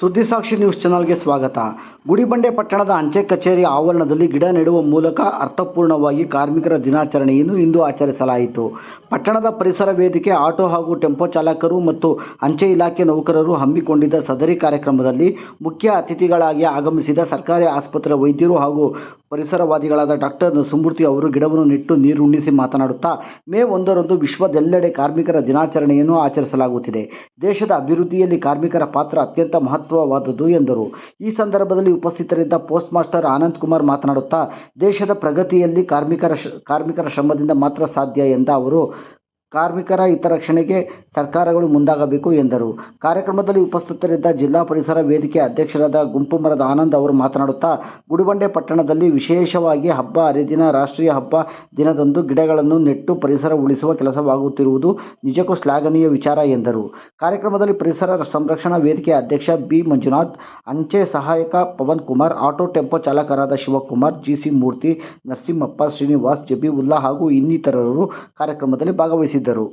ಸುದ್ದಿಸಾಕ್ಷಿ news ಚಾನಲ್ಗೆ ಸ್ವಾಗತ. ಗುಡಿಬಂಡೆ ಪಟ್ಟಣದ ಅಂಚೆ ಕಚೇರಿ ಆವರಣದಲ್ಲಿ ಗಿಡ ನೆಡುವ ಮೂಲಕ ಅರ್ಥಪೂರ್ಣವಾಗಿ ಕಾರ್ಮಿಕರ ದಿನಾಚರಣೆಯನ್ನು ಇಂದು ಆಚರಿಸಲಾಯಿತು. ಪಟ್ಟಣದ ಪರಿಸರ ವೇದಿಕೆ, ಆಟೋ ಹಾಗೂ ಟೆಂಪೋ ಚಾಲಕರು ಮತ್ತು ಅಂಚೆ ಇಲಾಖೆ ನೌಕರರು ಹಮ್ಮಿಕೊಂಡಿದ್ದ ಸದರಿ ಕಾರ್ಯಕ್ರಮದಲ್ಲಿ ಮುಖ್ಯ ಅತಿಥಿಗಳಾಗಿ ಆಗಮಿಸಿದ ಸರ್ಕಾರಿ ಆಸ್ಪತ್ರೆ ವೈದ್ಯರು ಹಾಗೂ ಪರಿಸರವಾದಿಗಳಾದ ಡಾಕ್ಟರ್ ಸುಮೂರ್ತಿ ಅವರು ಗಿಡವನ್ನು ನೆಟ್ಟು ನೀರುಣಿಸಿ ಮಾತನಾಡುತ್ತಾ, ಮೇ ಒಂದರಂದು ವಿಶ್ವದೆಲ್ಲೆಡೆ ಕಾರ್ಮಿಕರ ದಿನಾಚರಣೆಯನ್ನು ಆಚರಿಸಲಾಗುತ್ತಿದೆ. ದೇಶದ ಅಭಿವೃದ್ಧಿಯಲ್ಲಿ ಕಾರ್ಮಿಕರ ಪಾತ್ರ ಅತ್ಯಂತ ಮಹತ್ವವಾದದ್ದು ಎಂದರು. ಈ ಸಂದರ್ಭದಲ್ಲಿ ಉಪಸ್ಥಿತರಿದ್ದ ಪೋಸ್ಟ್ ಮಾಸ್ಟರ್ ಆನಂದ್ ಕುಮಾರ್ ಮಾತನಾಡುತ್ತಾ, ದೇಶದ ಪ್ರಗತಿಯಲ್ಲಿ ಕಾರ್ಮಿಕರ ಕಾರ್ಮಿಕರ ಶ್ರಮದಿಂದ ಮಾತ್ರ ಸಾಧ್ಯ ಎಂದ ಅವರು ಕಾರ್ಮಿಕರ ಹಿತರಕ್ಷಣೆಗೆ ಸರ್ಕಾರಗಳು ಮುಂದಾಗಬೇಕು ಎಂದರು. ಕಾರ್ಯಕ್ರಮದಲ್ಲಿ ಉಪಸ್ಥಿತರಿದ್ದ ಜಿಲ್ಲಾ ಪರಿಸರ ವೇದಿಕೆ ಅಧ್ಯಕ್ಷರಾದ ಗುಂಪು ಮರದ ಆನಂದ್ ಅವರು ಮಾತನಾಡುತ್ತಾ, ಗುಡಿಬಂಡೆ ಪಟ್ಟಣದಲ್ಲಿ ವಿಶೇಷವಾಗಿ ಹಬ್ಬ, ಹರಿದಿನ, ರಾಷ್ಟ್ರೀಯ ಹಬ್ಬ ದಿನದಂದು ಗಿಡಗಳನ್ನು ನೆಟ್ಟು ಪರಿಸರ ಉಳಿಸುವ ಕೆಲಸವಾಗುತ್ತಿರುವುದು ನಿಜಕ್ಕೂ ಶ್ಲಾಘನೀಯ ವಿಚಾರ ಎಂದರು. ಕಾರ್ಯಕ್ರಮದಲ್ಲಿ ಪರಿಸರ ಸಂರಕ್ಷಣಾ ವೇದಿಕೆ ಅಧ್ಯಕ್ಷ ಬಿ. ಮಂಜುನಾಥ್, ಅಂಚೆ ಸಹಾಯಕ ಪವನ್ ಕುಮಾರ್, ಆಟೋ ಟೆಂಪೋ ಚಾಲಕರಾದ ಶಿವಕುಮಾರ್ ಜಿಸಿ ಮೂರ್ತಿ, ನರಸಿಂಹಪ್ಪ ಶ್ರೀನಿವಾಸ್, ಜಬೀವುಲ್ಲಾ ಹಾಗೂ ಇನ್ನಿತರರು ಕಾರ್ಯಕ್ರಮದಲ್ಲಿ ಭಾಗವಹಿಸಿದ್ದರು